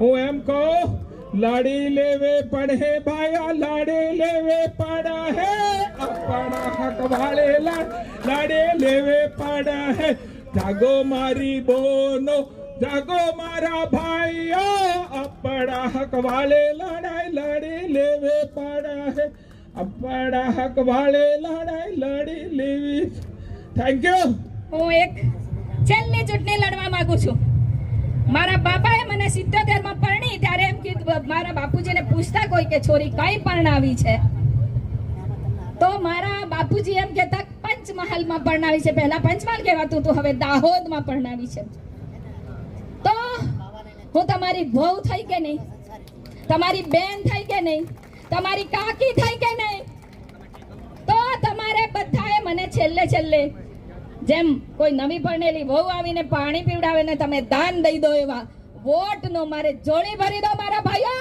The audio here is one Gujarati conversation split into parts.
હું એમ કહું, લાડી લેવે પડે ભાયા, લાડી લેવે પડા હે આપણા હક વાળેલા, લાડે લેવે પડા હે. જાગો મારી બોનો, જાગો મારા ભાઈઓ આપણા હક વાળે લડાઈ લડી લેવે પડા હે. આપણા હક વાળે લડાઈ લડી લેવી. થેન્ક યુ હું એક છેલ્લી ચૂંટણી લડવા માંગુ છું. મારા બાપાએ મને સિત્તોતેરમાં પરણી ત્યારે એમ કીધું મારા બાપુજીને પૂછતા કોઈ કે છોરી કઈ પરણાવી છે? તો મારા બાપુજી એમ કહેતા, પંચમહાલમાં પરણાવી છે. પહેલા પંચમહાલ કહેવાતું હતું, હવે દાહોદમાં પરણાવી છે. તો હું તમારી વહુ થઈ કે નહીં? તમારી બેન થઈ કે નહીં? તમારી કાકી થઈ કે નહીં? તો તમારે બધાએ મને છેલ્લે છેલ્લે જેમ કોઈ નવી ભણેલી વહુ આવીને પાણી પીવડાવે ને તમે દાન દઈ દો એવા વોટ નો મારે જોડી ભરી દો મારા ભાઈઓ.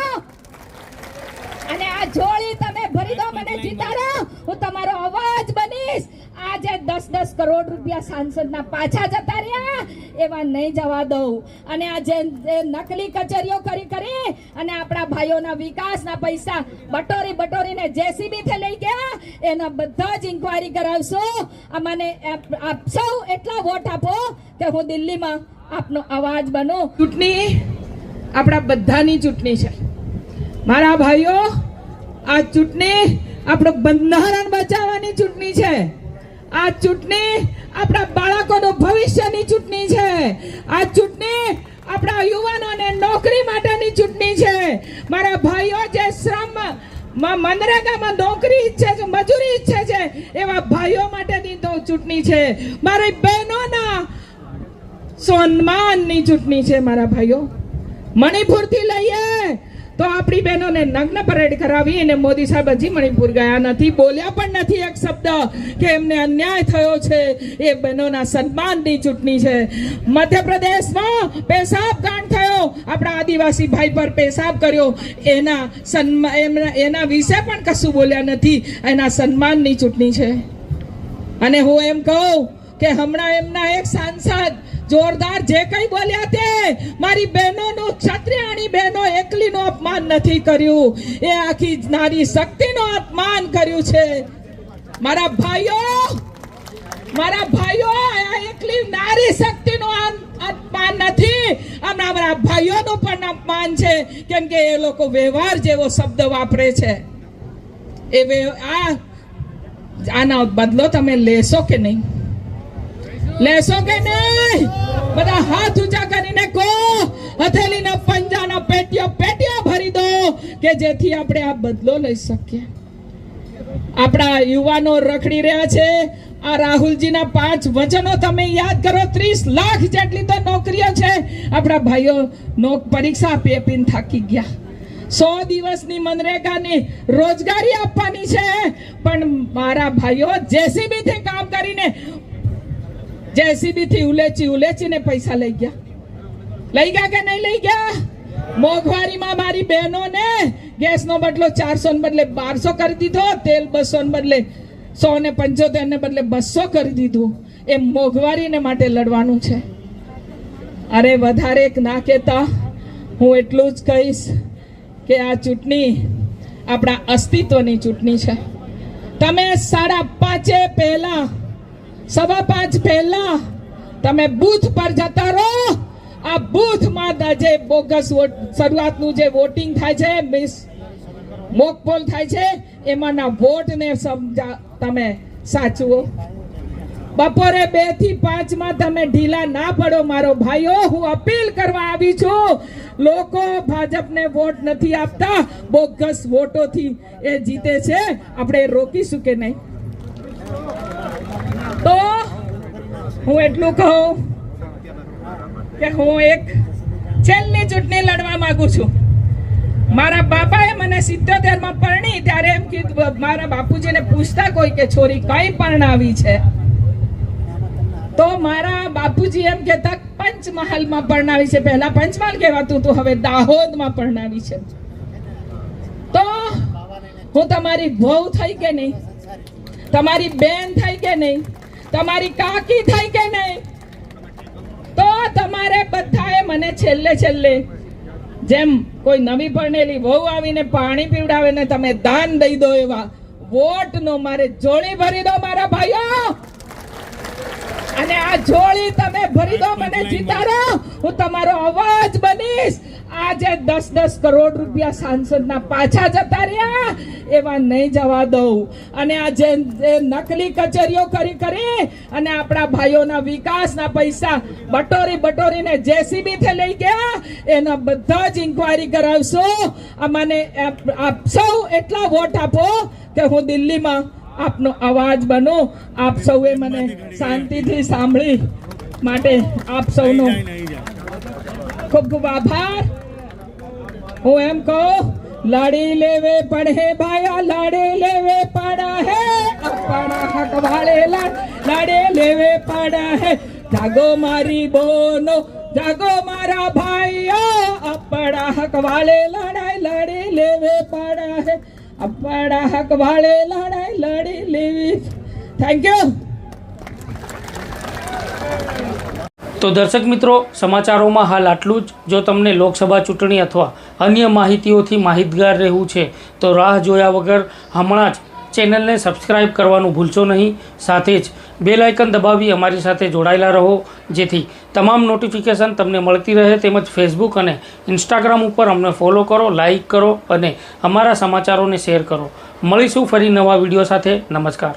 અને આ જોડી તમે ભરી દો મને જીતાડો. હું તમારો અવાજ બનીશ. આજે દસ દસ કરોડ રૂપિયા સાંસદના પાછા જતા રહ્યા. એવા નહીં જવા દઉં. અને આ જે નકલી કચેરીઓ કરી કરી અને આપણા ભાઈઓના વિકાસના પૈસા બટોરી બટોરીને જેસીબી થી લઈ ગયા. એના બધા જ ઇન્કવાયરી કરાવશો. મને આપ સૌ એટલા વોટ આપો કે હું દિલ્હીમાં આપનો અવાજ બનો. ચૂંટણી આપણા બધાની ચૂંટણી છે. મારા ભાઈઓ, આ ચૂંટણી આપણું બંધારણ બચાવવાની ચૂંટણી છે. આ ચૂંટણી આપણા બાળકોનું ભવિષ્યની ચૂંટણી છે. આ ચૂંટણી મનરેગામાં નોકરી ઈચ્છે છે, મજૂરી ઈચ્છે છે, એવા ભાઈઓ માટેની તો ચૂંટણી છે. મારી બહેનોના સન્માનની ચૂંટણી છે, મારા ભાઈઓ. મણિપુરથી લઈએ. તો આપણી બહેનોને નગ્ન પરેડ કરાવી અને મોદી સાહેબ હજી મણિપુર ગયા નથી. બોલ્યા પણ નથી એક શબ્દ કે એમને અન્યાય થયો છે. એ બહેનોના સન્માનની ચૂંટણી છે. મધ્યપ્રદેશમાં પેશાબ કાંડ થયો. આપણા આદિવાસી ભાઈ પર પેશાબ કર્યો. એના સન્માન એના વિશે પણ કશું બોલ્યા નથી. એના સન્માનની ચૂંટણી છે. અને હું એમ કહું કે હમણાં એમના એક સાંસદ જોરદાર જે કઈ બોલ્યા તે મારી બહેનોનું, ક્ષત્રિયાણી બહેનો એકલીનું અપમાન નથી કર્યું. એ આખી નારી શક્તિનું અપમાન કર્યું છે. મારા ભાઈઓ મારા ભાઈઓ, આ એકલી નારી શક્તિનું અપમાન નથી. હમણાં મારા ભાઈઓનું પણ અપમાન છે. કેમ કે એ લોકો વ્યવહાર જેવો શબ્દ વાપરે છે. એ આ, આનો બદલો તમે લેશો કે નહીં? લેશો કે નહીં? બધા હાથ ઊંચા કરીને કહો હથેલીના પંજાના પેટીઓ પેટીઓ ભરી દો કે જેથી આપણે આ બદલો લઈ શકીએ. આપણા યુવાનો રખડી રહ્યા છે. આ રાહુલજીના પાંચ વચનો તમે યાદ કરો, ત્રીસ લાખ જેટલી તો નોકરીઓ છે. આપણા ભાઈઓ નોક પરીક્ષા પેપીન થાકી ગયા. સો દિવસની મનરેગાની રોજગારી આપવાની છે. પણ મારા ભાઈઓ જેસીબી થી કામ કરીને જેસીબી થી ઉલેચી ઉલેચીને પૈસા લઈ ગયા લઈ ગયા કે નહીં લઈ ગયા મોંઘવારીમાં મારી બહેનોને ગેસનો બદલો ચારસો ને બદલે બારસો કરી દીધો તેલ બસો ને બદલે સો ને પંચોતેર ને બદલે બસો કરી દીધું એ મોંઘવારીને માટે લડવાનું છે અરે વધારે ના કહેતા હું એટલું જ કહીશ કે આ ચૂંટણી આપણા અસ્તિત્વની ચૂંટણી છે તમે સાડા પાંચે પહેલા સવા પાંચ પહેલા તમે બૂથ પર જતા રહો. આ બૂથમાં જે બોગસ શરૂઆતનું જે વોટિંગ થાય છે, મિસ મોક પોલ થાય છે, એમાંના વોટને સમજા તમે સાચવો. બપોરે બેથી પાંચમાં તમે ઢીલા ના પડો, મારો ભાઈઓ. હું અપીલ કરવા આવી છું. લોકો ભાજપને વોટ નથી આપતા. બોગસ વોટોથી એ જીતે છે. આપણે રોકીશું કે નહીં તો હું એટલું કહું કે હું એક છેલ્લી ચૂંટણી લડવા માંગુ છું. મારા બાપાએ મને સિત્તોતેરમાં પરણી ત્યારે એમ કીધું મારા બાપુજીને પૂછતા કોઈ કે છોરી કઈ પરણાવી છે? તો મારા બાપુજી એમ કહેતા, પંચમહાલમાં પરણાવી છે. પહેલા પંચમહાલ કહેવાતું હતું, હવે દાહોદમાં પરણાવી છે. તો હું તમારી વહુ થઈ કે નહીં? તમારી બેન થઈ કે નહીં? તમારી કાકી થઈ કે નહીં? તો તમારે બધાએ મને છેલ્લે છેલ્લે જેમ કોઈ નવી પરણેલી વહુ આવીને પાણી પીવડાવે ને તમે દાન દઈ દો એવા વોટ નો મારે જોડી ભરી દો મારા ભાઈઓ. અને આ જોડી તમે ભરી દો મને જીતાડો. હું તમારો અવાજ બનીશ. આજે દસ દસ કરોડ રૂપિયા સાંસદના પાછા જતા રહ્યા એવા નહીં જવા દઉં. અને આ જે નકલી કચેરીઓ કરી કરી અને આપણા ભાઈઓના વિકાસના પૈસા બટોરી બટોરીને જેસીબી થી લઈ ગયા એના બધા જ ઇન્કવાયરી કરાવશું. આ મને આપ- આપ સૌ એટલા વોટ આપો કે હું દિલ્હીમાં આપનો અવાજ બનો. આપ સૌએ મને શાંતિથી સાંભળી. માટે આપ સૌનો ખૂબ ખૂબ આભાર. હું એમ કહું, લાડી લેવે પડે ભાયા લાડી લેવે પડા હે અપાડા હક વાળે લાડ લેવે પડા હે. જાગો મારી બોનો, જાગો મારા ભાઈઓ અપાડા હક વાળે લડાઈ લડી લેવે પડા હે. અપાડા હક વાળે લડાઈ લડી લેવી. થેન્ક યુ તો દર્શક મિત્રો, સમાચારોમાં હાલ આટલું જ. જો તમને લોકસભા ચૂંટણી અથવા અન્ય માહિતીઓથી માહિતગાર રહેવું છે, તો રાહ જોયા વગર હમણાં જ ચેનલને સબસ્ક્રાઇબ કરવાનું ભૂલશો નહીં. સાથે જ બેલ આઇકન દબાવી અમારી સાથે જોડાયેલા રહો, જેથી તમામ નોટિફિકેશન તમને મળતી રહે. તેમજ ફેસબુક અને ઇન્સ્ટાગ્રામ ઉપર અમને ફોલો કરો લાઈક કરો અને અમારા સમાચારોને શેર કરો. મળીશું ફરી નવા વીડિયો સાથે. નમસ્કાર.